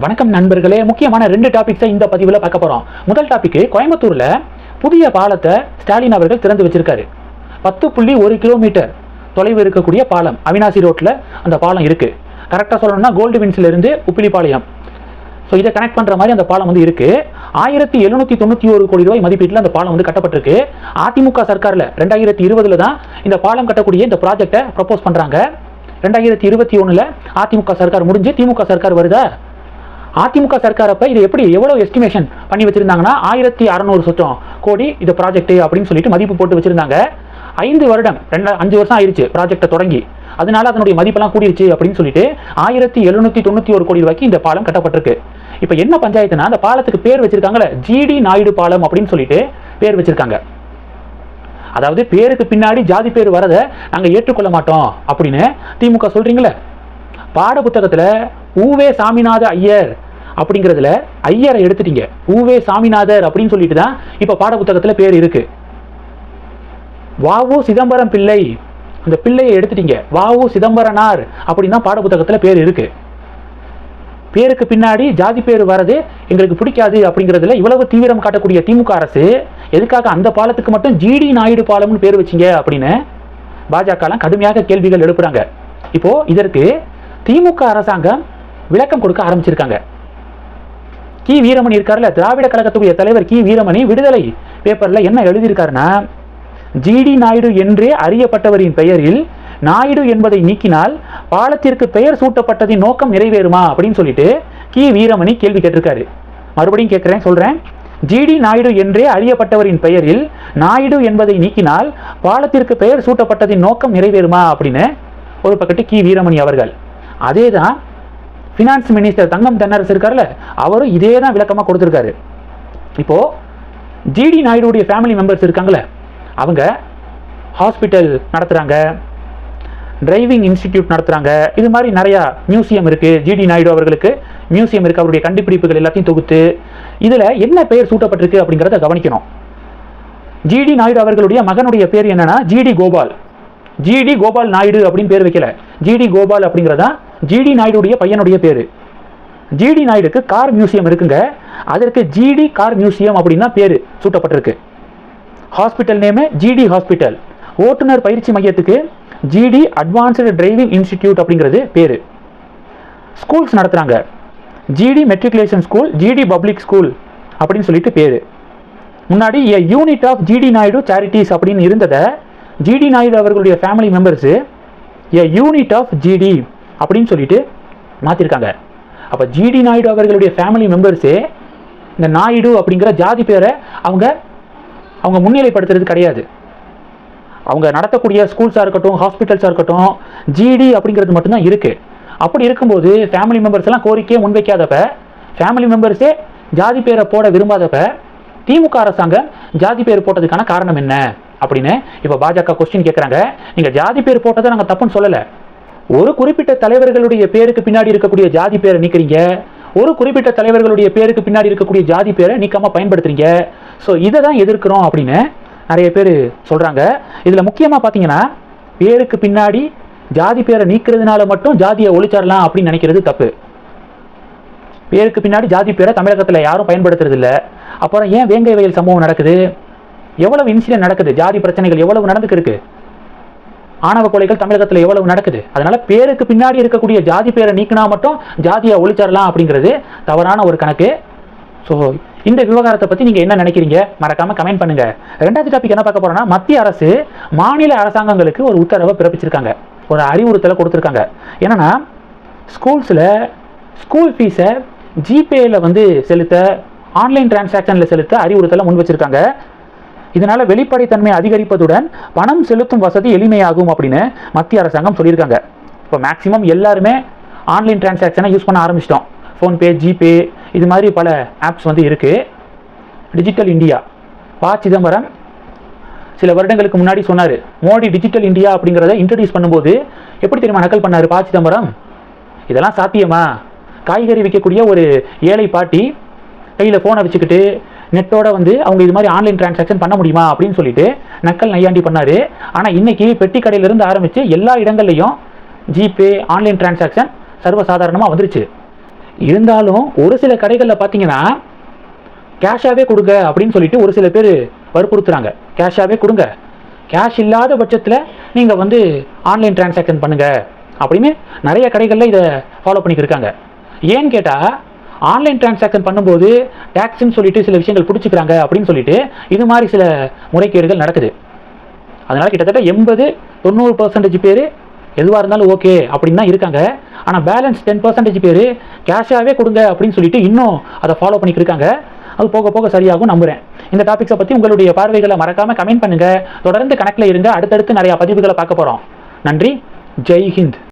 வணக்கம் நண்பர்களே. முக்கியமான ரெண்டு டாபிக்ஸை இந்த பதிவில் பார்க்க போகிறோம் முதல் டாபிக் கோயம்புத்தூரில் புதிய பாலத்தை ஸ்டாலின் அவர்கள் திறந்து வச்சிருக்காரு. பத்து புள்ளி ஒரு கிலோமீட்டர் தொலைவு இருக்கக்கூடிய பாலம் அவினாசி ரோட்டில் அந்த பாலம் இருக்குது கரெக்டாக சொல்லணும்னா கோல்டு வின்ஸ்ல இருந்து உப்பிலிப்பாளையம் ஸோ இதை கனெக்ட் பண்ணுற மாதிரி அந்த பாலம் வந்து இருக்கு. ஆயிரத்தி எழுநூத்தி தொண்ணூற்றி ஒரு கோடி ரூபாய் மதிப்பீட்டில் அந்த பாலம் வந்து கட்டப்பட்டிருக்கு. அதிமுக சர்க்காரில் ரெண்டாயிரத்தி இருபதுல தான் இந்த பாலம் கட்டக்கூடிய இந்த ப்ராஜெக்டை ப்ரப்போஸ் பண்ணுறாங்க ரெண்டாயிரத்தி இருபத்தி ஒன்றில் அதிமுக சர்க்கார் முடிஞ்சு திமுக சர்க்கார் வருதா? அதிமுக சர்க்கார் இது எப்படி எவ்வளவு எஸ்டிமேஷன் பண்ணி வச்சிருந்தாங்கன்னா ஆயிரத்தி அறநூறு சொச்சம். கோடி இது ப்ராஜெக்ட் அப்படின்னு சொல்லிட்டு மதிப்பு போட்டு வச்சிருந்தாங்க. ஐந்து வருடம் ரெண்டு அஞ்சு வருஷம் ஆயிருச்சு ப்ராஜெக்டை தொடங்கி. அதனால அதனுடைய மதிப்பெல்லாம் கூடிருச்சு அப்படின்னு சொல்லிட்டு ஆயிரத்தி எழுநூத்தி தொண்ணூத்தி ஒரு கோடி ரூபாய்க்கு இந்த பாலம் கட்டப்பட்டிருக்கு. இப்போ என்ன பஞ்சாயத்துனா அந்த பாலத்துக்கு பேர் வச்சிருக்காங்களே ஜிடி நாயுடு பாலம் அப்படின்னு சொல்லிட்டு பேர் வச்சிருக்காங்க. அதாவது பேருக்கு பின்னாடி ஜாதி பேர் வரதை நாங்க ஏற்றுக்கொள்ள மாட்டோம் அப்படின்னு திமுக சொல்றீங்களே பாட புத்தகத்தில் ஊவே சாமிநாத ஐயர் அப்படிங்கிறதுல ஐயரை எடுத்துட்டீங்க. ஊவே சாமிநாதர் அப்படின்னு சொல்லிட்டு தான் இப்போ பாட புத்தகத்தில் பேர் இருக்கு. வாவு சிதம்பரம் பிள்ளை. அந்த பிள்ளையை எடுத்துட்டீங்க. வாவு சிதம்பரனார் அப்படின்னு தான் பாட புத்தகத்தில் பேர் இருக்கு. பேருக்கு பின்னாடி ஜாதி பேர் வரது எங்களுக்கு பிடிக்காது அப்படிங்கிறதுல இவ்வளவு தீவிரம் காட்டக்கூடிய திமுக அரசு எதுக்காக அந்த பாலத்துக்கு மட்டும் ஜிடி நாயுடு பாலம்னு பேர் வச்சீங்க அப்படின்னு பாஜகலாம் கடுமையாக கேள்விகள் எழுப்புறாங்க. இப்போ இதற்கு திமுக அரசாங்கம் விளக்கம் கொடுக்க ஆரம்பிச்சிருக்காங்க. கி. வீரமணி இருக்கார்ல திராவிட கழகத்துடைய தலைவர் கி. வீரமணி விடுதலை பேப்பரில் என்ன எழுதியிருக்காருன்னா ஜிடி நாயுடு என்றே அறியப்பட்டவரின் பெயரில் நாயுடு என்பதை நீக்கினால் பாலத்திற்கு பெயர் சூட்டப்பட்டதின் நோக்கம் நிறைவேறுமா அப்படின்னு சொல்லிட்டு கி. வீரமணி கேள்வி கேட்டிருக்காரு. மறுபடியும் கேட்குறேன் சொல்கிறேன் ஜிடி நாயுடு என்றே அறியப்பட்டவரின் பெயரில் நாயுடு என்பதை நீக்கினால் பாலத்திற்கு பெயர் சூட்டப்பட்டதின் நோக்கம் நிறைவேறுமா அப்படின்னு ஒரு பக்கத்து கி. வீரமணி அவர்கள். அதே தான் ஃபினான்ஸ் மினிஸ்டர் தங்கம் தென்னரசு இருக்கார்ல அவரும் இதே தான் விளக்கமாக கொடுத்துருக்காரு இப்போது ஜிடி நாயுடுடைய ஃபேமிலி மெம்பர்ஸ் இருக்காங்களே அவங்க ஹாஸ்பிட்டல் நடத்துகிறாங்க டிரைவிங் இன்ஸ்டிடியூட் நடத்துகிறாங்க இது மாதிரி நிறையா மியூசியம் இருக்குது ஜிடி நாயுடு அவர்களுக்கு மியூசியம் இருக்குது அவருடைய கண்டுபிடிப்புகள் எல்லாத்தையும் தொகுத்து இதில் என்ன பெயர் சூட்டப்பட்டிருக்கு அப்படிங்கிறத கவனிக்கணும். ஜிடி நாயுடு அவர்களுடைய மகனுடைய பேர் என்னென்னா ஜிடி கோபால். ஜிடி கோபால் நாயுடு அப்படின்னு பேர் வைக்கல. ஜிடி கோபால் அப்படிங்கிறதா ஜிடி நாயுடுடைய பையனுடைய பேர் ஜிடி நாயுடுக்கு கார் மியூசியம் இருக்குங்க அதற்கு ஜிடி கார் மியூசியம் அப்படின்னா பேர் சூட்டப்பட்டிருக்கு ஹாஸ்பிட்டல் நேமு ஜிடி ஹாஸ்பிட்டல் ஓட்டுநர் பயிற்சி மையத்துக்கு ஜிடி அட்வான்ஸ்டு டிரைவிங் இன்ஸ்டிடியூட் அப்படிங்கிறது பேர் ஸ்கூல்ஸ் நடத்துகிறாங்க GD matriculation school GD public school அப்படின்னு சொல்லிட்டு பேர் முன்னாடி a unit of GD Naidu charities அப்படின்னு இருந்ததை ஜிடி நாயுடு அவர்களுடைய family members a unit of GD அப்படின்னு சொல்லிட்டு மாற்றிருக்காங்க அப்போ ஜிடி நாயுடு அவர்களுடைய ஃபேமிலி மெம்பர்ஸே இந்த நாயுடு அப்படிங்கிற ஜாதி பேரை அவங்க அவங்க முன்னிலைப்படுத்துறது கிடையாது. அவங்க நடத்தக்கூடிய ஸ்கூல்ஸாக இருக்கட்டும் ஹாஸ்பிட்டல்ஸாக இருக்கட்டும் ஜிடி அப்படிங்கிறது மட்டும்தான் இருக்குது அப்படி இருக்கும்போது ஃபேமிலி மெம்பர்ஸ் எல்லாம் கோரிக்கையை முன்வைக்காதப்ப ஃபேமிலி மெம்பர்ஸே ஜாதி பேரை போட விரும்பாதப்ப திமுக அரசாங்கம் ஜாதி பேர் போட்டதுக்கான காரணம் என்ன? அப்படின்னு இப்போ பாஜக கொஸ்டின் கேட்குறாங்க நீங்கள் ஜாதி பேர் போட்டதை நாங்கள் தப்புன்னு சொல்லலை. ஒரு குறிப்பிட்ட தலைவர்களுடைய பேருக்கு பின்னாடி இருக்கக்கூடிய ஜாதி பேரை நீக்கிறீங்க. ஒரு குறிப்பிட்ட தலைவர்களுடைய பேருக்கு பின்னாடி இருக்கக்கூடிய ஜாதி பேரை நீக்காம பயன்படுத்துறீங்க. ஸோ இதை தான் எதிர்க்கிறோம் அப்படின்னு நிறைய பேர் சொல்றாங்க. இதுல முக்கியமா பார்த்தீங்கன்னா பேருக்கு பின்னாடி ஜாதி பேரை நீக்கிறதுனால மட்டும் ஜாதியை ஒழிச்சிடலாம் அப்படின்னு நினைக்கிறது தப்பு. பேருக்கு பின்னாடி ஜாதி பேரை தமிழகத்தில் யாரும் பயன்படுத்துறது இல்லை. அப்புறம் ஏன் வேங்கை வயல் சம்பவம் நடக்குது? எவ்வளவு இன்சிடென்ட் நடக்குது? ஜாதி பிரச்சனைகள் எவ்வளவு நடந்துக்கு இருக்குது ஆணவ கொலைகள் தமிழகத்தில் எவ்வளவு நடக்குது? அதனால பேருக்கு பின்னாடி இருக்கக்கூடிய ஜாதி பேரை நீக்கினா மட்டும் ஜாதியை ஒழிச்சிடலாம் அப்படிங்கிறது தவறான ஒரு கணக்கு. ஸோ இந்த விவகாரத்தை பற்றி நீங்கள் என்ன நினைக்கிறீங்க? மறக்காம கமெண்ட் பண்ணுங்க. ரெண்டாவது டாபிக் என்ன பார்க்க போறோம்னா மத்திய அரசு மாநில அரசாங்கங்களுக்கு ஒரு உத்தரவை பிறப்பிச்சிருக்காங்க. ஒரு அறிவுறுத்தலை கொடுத்துருக்காங்க. என்னன்னா ஸ்கூல்ஸில் ஸ்கூல் ஃபீஸை ஜிபேயில் வந்து செலுத்த ஆன்லைன் டிரான்சாக்ஷனில் செலுத்த அறிவுறுத்தலை முன் வச்சிருக்காங்க. இதனால் வெளிப்படைத்தன்மை அதிகரிப்பதுடன் பணம் செலுத்தும் வசதி எளிமையாகும் அப்படின்னு மத்திய அரசாங்கம் சொல்லியிருக்காங்க. இப்போ மேக்ஸிமம் எல்லாருமே ஆன்லைன் டிரான்சாக்ஷனை யூஸ் பண்ண ஆரம்பிச்சிட்டோம். ஃபோன்பே ஜிபே இது மாதிரி பல ஆப்ஸ் வந்து இருக்குது டிஜிட்டல் இந்தியா ப சிதம்பரம் சில வருடங்களுக்கு முன்னாடி சொன்னார் மோடி டிஜிட்டல் இந்தியா அப்படிங்கிறத இன்ட்ரடியூஸ் பண்ணும்போது எப்படி தெரியுமா நக்கல் பண்ணார் ப சிதம்பரம்? இதெல்லாம் சாத்தியமா? காய்கறி விற்கக்கூடிய ஒரு ஏழை பாட்டி கையில் ஃபோனை வச்சுக்கிட்டு நெட்டோட வந்து அவங்க இது மாதிரி ஆன்லைன் டிரான்சாக்ஷன் பண்ண முடியுமா அப்படின்னு சொல்லிட்டு நக்கல் நையாண்டி பண்ணார். ஆனால் இன்னைக்கு பெட்டி கடையிலிருந்து ஆரம்பித்து எல்லா இடங்கள்லையும் ஜிபே ஆன்லைன் டிரான்சாக்ஷன் சர்வசாதாரணமாக வந்துருச்சு. இருந்தாலும் ஒரு சில கடைகளில் பார்த்தீங்கன்னா கேஷாகவே கொடுங்க அப்படின்னு சொல்லிட்டு ஒரு சில பேர் வற்புறுத்துறாங்க. கேஷாகவே கொடுங்க. கேஷ் இல்லாத பட்சத்தில் நீங்கள் வந்து ஆன்லைன் டிரான்சாக்ஷன் பண்ணுங்கள் அப்படின்னு நிறைய கடைகளில் இதை ஃபாலோ பண்ணிக்கிட்டு இருக்காங்க. ஏன்னு கேட்டால் ஆன்லைன் டிரான்சாக்ஷன் பண்ணும்போது டேக்ஸ்ன்னு சொல்லிட்டு சில விஷயங்கள் பிடிச்சிக்கிறாங்க அப்படின்னு சொல்லிட்டு இது மாதிரி சில முறைகேடுகள் நடக்குது. அதனால் கிட்டத்தட்ட எண்பது தொண்ணூறு பர்சன்டேஜ் பேர் எதுவாக இருந்தாலும் ஓகே அப்படின்னு தான் இருக்காங்க. ஆனால் பேலன்ஸ் டென் பர்சன்டேஜ் பேர் கேஷாகவே கொடுங்க அப்படின்னு சொல்லிட்டு இன்னும் அதை ஃபாலோ பண்ணிட்டு இருக்காங்க. அது போக போக சரியாகும் நம்புகிறேன் இந்த டாபிக்ஸை பற்றி உங்களுடைய பார்வைகளை மறக்காம கமெண்ட் பண்ணுங்கள் தொடர்ந்து கணக்கில் இருங்க. அடுத்தடுத்து நிறையா பதிவுகளை பார்க்க போகிறோம் நன்றி. ஜெய் ஹிந்த்.